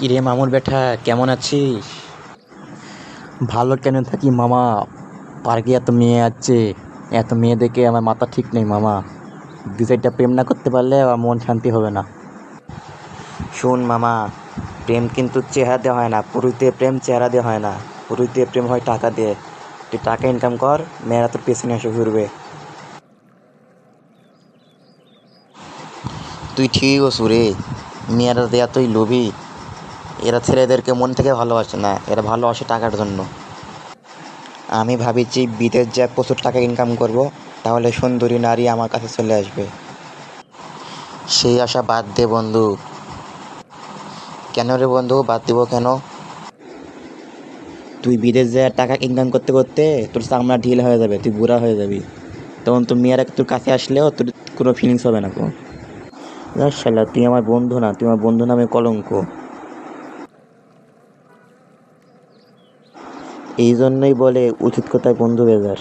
কিরে মামুর বেটা, কেমন আছিস? ভালো কেন থাকি মামা? পার্কে এত মেয়ে আছে, এত মেয়ে দেখে আমার মাথা ঠিক নেই মামা। দু চারটা প্রেম না করতে পারলে আমার মন শান্তি হবে না। শোন মামা, প্রেম কিন্তু চেহারা দিয়ে হয় না পুরুষতে প্রেম চেহারা দিয়ে হয় না। পুরুষতে প্রেম হয় টাকা দিয়ে। তুই টাকা ইনকাম কর, মেয়েরা তোর পেছনে এসে ঘুরবে। তুই ঠিক আছো রে, মেয়েরা তো এতই লোভী। এরা ছেলেদেরকে মন থেকে ভালোবাসে না, এরা ভালোবাসে টাকার জন্য। আমি ভাবিছি বিদেশ যা প্রচুর টাকা ইনকাম করব, তাহলে সুন্দরী নারী আমার কাছে চলে আসবে। সেই আশা বাদ দে বন্ধু। কেন রে বন্ধু, বাদ দিব কেন? তুই বিদেশ যা টাকা ইনকাম করতে করতে তোর চামড়া ঢিল হয়ে যাবে, তুই বুড়া হয়ে যাবি। তখন তোর মেয়েরা তোর কাছে আসলেও তোর কোনো ফিলিংস হবে না কোনো শালা, তুই আমার বন্ধু না, তুই আমার বন্ধু নামে কলঙ্ক। এই জন্যই বলে উচিত কথায় বন্ধু বেজার।